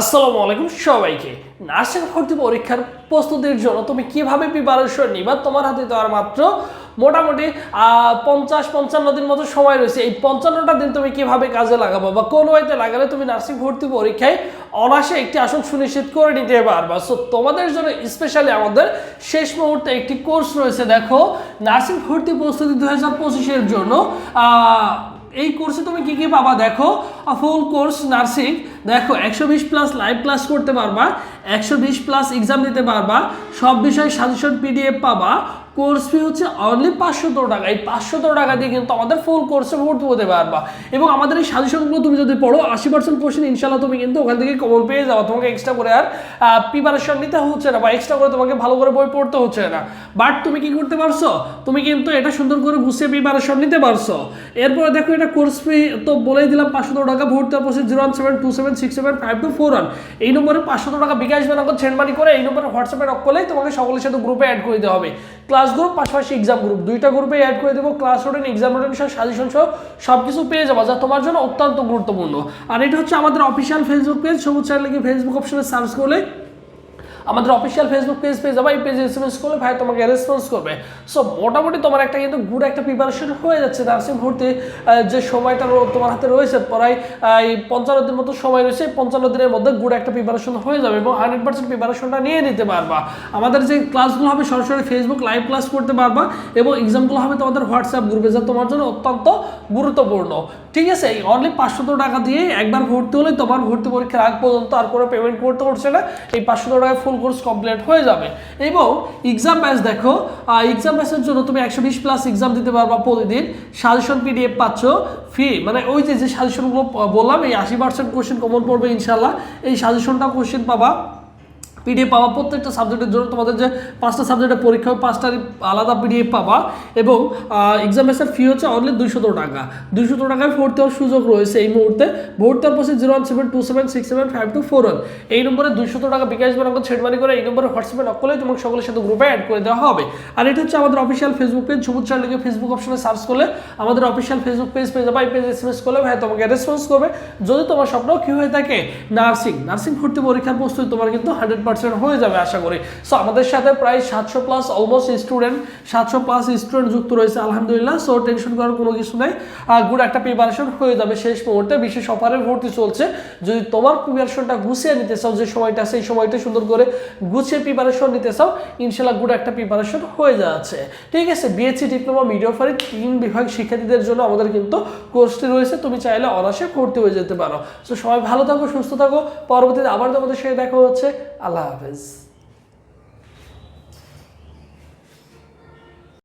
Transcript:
আসসালামু আলাইকুম সবাইকে। নার্সিং ভর্তি পরীক্ষার প্রস্তুতির জন্য তুমি কীভাবে প্রিপারেশন নিবা? তোমার হাতে তো আর মাত্র মোটামুটি পঞ্চাশ, পঞ্চান্ন দিন মতো সময় রয়েছে। এই পঞ্চান্নটা দিন তুমি কীভাবে কাজে লাগাবো বা কোন ওয়েতে লাগালে তুমি নার্সিং ভর্তি পরীক্ষায় অনাসে একটি আসন সুনিশ্চিত করে নিতে পারবা? সো তোমাদের জন্য স্পেশালি আমাদের শেষ মুহূর্তে একটি কোর্স রয়েছে। দেখো, নার্সিং ভর্তি প্রস্তুতি দু হাজার পঁচিশের জন্য এই কোর্সে তুমি কি কি পাবা? দেখো ফুল কোর্স নার্সিং দেখো, একশো বিশ প্লাস লাইভ ক্লাস করতে পারবা, একশো বিশ প্লাস এক্সাম দিতে পারবা, সব বিষয়ে সাজেশন পিডিএফ পাবা কোর্স ফি হচ্ছে অনলি পাঁচশত টাকা। এই পাঁচশত টাকা দিয়ে কিন্তু আমাদের ফুল কোর্সে ভর্তি হতে পারবা। এবং আমাদের এই সাজেশনগুলো তুমি যদি পড়ো, আশি পার্সেন্ট কোশ্চেন ইনশাল্লাহ তুমি কিন্তু ওখান থেকে কমন পেয়ে যাও তোমাকে এক্সট্রা করে আর প্রিপারেশন নিতে হচ্ছে না বা এক্সট্রা করে তোমাকে ভালো করে বই পড়তে হচ্ছে না। বাট তুমি কি করতে পারছ? তুমি কিন্তু এটা সুন্দর করে গুছিয়ে প্রিপারেশন নিতে পারছ। এরপরে দেখো, এটা কোর্স ফি তো বলেই দিলাম, পাঁচশো টাকা ভর্তি হওয়ার পর zero one seven two seven six seven five two four one এই নম্বরে পাঁচশত টাকা বিকাশ সেন্ড মানি করে এই নম্বরে হোয়াটসঅ্যাপে রক করলেই তোমাকে সকলের সাথে গ্রুপে অ্যাড করে দিতে হবে। ক্লাস গ্রুপ পাশাপাশি এক্সাম গ্রুপ দুইটা গ্রুপে অ্যাড করে দেবো। ক্লাস রুটিন এক্সাম রুটিন সহ সাজেশন সহ সব কিছু পেয়ে যাব, যা তোমার জন্য অত্যন্ত গুরুত্বপূর্ণ। আর এটা হচ্ছে আমাদের অফিসিয়াল ফেসবুক পেজ সবুজ চ্যানেলে ফেসবুক অপশনে সার্চ করলে আমাদের অফিসিয়াল ফেসবুক পেজ পেয়ে যাবে, এই পেজে এস করলে ভাই তোমাকে রেসপন্স করবে। সো মোটামুটি তোমার একটা কিন্তু গুড একটা প্রিপারেশন হয়ে যাচ্ছে। নার্সিং ভর্তি যে সময়টা তোমার হাতে রয়েছে, প্রায় এই পঞ্চান্ন দিন মতো সময় রয়েছে, এই পঞ্চান্ন দিনের মধ্যে গুড একটা প্রিপারেশন হয়ে যাবে এবং হান্ড্রেড পার্সেন্ট প্রিপারেশনটা নিয়ে নিতে পারবা। আমাদের যে ক্লাসগুলো হবে, সরাসরি ফেসবুক লাইভ ক্লাস করতে পারবা এবং এক্সামগুলো হবে তোমাদের হোয়াটসঅ্যাপ গ্রুপে যা তোমার জন্য অত্যন্ত গুরুত্বপূর্ণ। ঠিক আছে, এই অনলি পাঁচশো টাকা দিয়ে একবার ভর্তি হলে তোমার ভর্তি পরীক্ষার আগ পর্যন্ত আর কোনো পেমেন্ট করতে হচ্ছে না। এই পাঁচশো টাকায় ফুল কোর্স কমপ্লিট হয়ে যাবে। এবং এক্সাম ব্যাচ দেখো এক্সাম ব্যাচের জন্য তুমি একশো বিশ প্লাস এক্সাম দিতে পারবা প্রতিদিন। সাজেশন পিডিএফ পাচ্ছ ফি মানে ওই যে যে সাজেশনগুলো বললাম, এই আশি পার্সেন্ট কোশ্চেন কমন পড়বে ইনশাল্লাহ এই সাজেশনটা কোশ্চেন পাবা। পিডিএফ পাবা, প্রত্যেকটা সাবজেক্টের জন্য তোমাদের যে পাঁচটা সাবজেক্টের পরীক্ষা হবে পাঁচটার আলাদা পিডিএফ পাবা এবং এক্সামিনেশন ফি হচ্ছে অনলি দুইশত টাকা। দুইশত টাকায় ভর্তি হওয়ার সুযোগ রয়েছে এই মুহূর্তে। ভর্তি হওয়ার পর zero one seven two seven six seven five two four one এই নম্বরে দুইশত টাকা বিকাশ ব্যাংক ছেড়মানি করে এই নম্বরে হোয়াটসঅ্যাপে নক করলে তোমাকে সকলের সাথে গ্রুপে অ্যাড করে দেওয়া হবে। আর এটা হচ্ছে আমাদের অফিসিয়াল ফেসবুক পেজ সবুজ চ্যানেলকে ফেসবুক অপশনে সার্চ করলে আমাদের অফিসিয়াল ফেসবুক পেজ পেয়ে যাবে। এই পেজ এস এম এস করলে ভাই তোমাকে রেসপন্স করবে। যদি তোমার স্বপ্ন কি হয়ে থাকে নার্সিং নার্সিং ভর্তি পরীক্ষার প্রস্তুতি তোমার কিন্তু হান্ড্রেড পার্সেন্ট হয়ে যাবে আশা করি। সো আমাদের সাথে প্রায় সাতশো প্লাস অলমোস্ট স্টুডেন্ট সাতশো প্লাস স্টুডেন্ট যুক্ত রয়েছে, আলহামদুলিল্লাহ। সো টেনশন করার কোনো কিছু নেই। গুড একটা প্রিপারেশন হয়ে যাবে শেষ মুহূর্তে। বিশেষ অফারে ভর্তি চলছে। যদি তোমার প্রিপারেশনটা গুছিয়ে নিতে চাও, যে সময়টা সেই সময়টা সুন্দর করে গুছিয়ে প্রিপারেশন নিতে চাও, ইনশাল্লাহ গুড একটা প্রিপারেশন হয়ে যাচ্ছে ঠিক আছে বিএসসি ডিপ্লোমা মিডিয়া মিডিওফারি তিন বিভাগ শিক্ষার্থীদের জন্য আমাদের কিন্তু কোর্সটি রয়েছে। তুমি চাইলে অনাসে ভর্তি হয়ে যেতে পারো। সো সবাই ভালো থাকো, সুস্থ থাকো। পরবর্তীতে আবার তোমাদের সাথে দেখা হচ্ছে। আল্লাহ up is